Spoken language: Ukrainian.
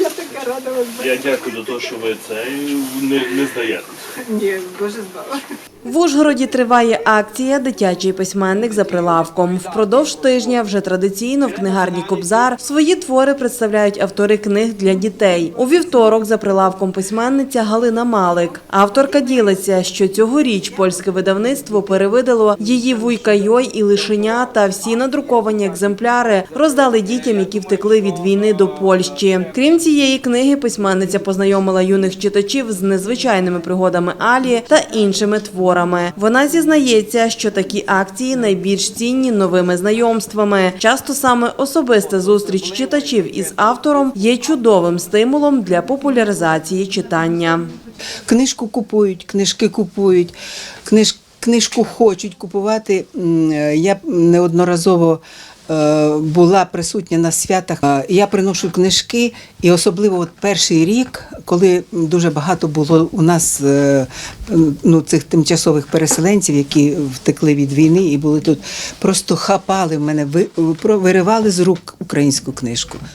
Я така рада вас бачити. Я дякую за те, що ви це не, не здаєтесь. Ні, Боже збав. В Ужгороді триває акція Дитячий письменник за прилавком. Впродовж тижня вже традиційно в книгарні Кобзар свої твори представляють автори книг для дітей. У вівторок за прилавком письменниця Галина Малик. Авторка ділиться, що цьогоріч польське видавництво перевидало її вуйка Йой і лишеня та всі надруковані екземпляри роздали дітям, які втекли від війни до Польщі. Крім цієї книги, письменниця познайомила юних читачів з незвичайними пригодами Алі та іншими творами. Вона зізнається, що такі акції найбільш цінні новими знайомствами. Часто саме особиста зустріч читачів із автором є чудовим стимулом для популяризації читання. Книжку купують, книжки купують, книж, книжку хочуть купувати. Я неодноразово була присутня на святах. Е, Я приношу книжки, і особливо от перший рік, коли дуже багато було у нас е, ну, цих тимчасових переселенців, які втекли від війни і були тут, просто хапали в мене, виривали з рук українську книжку.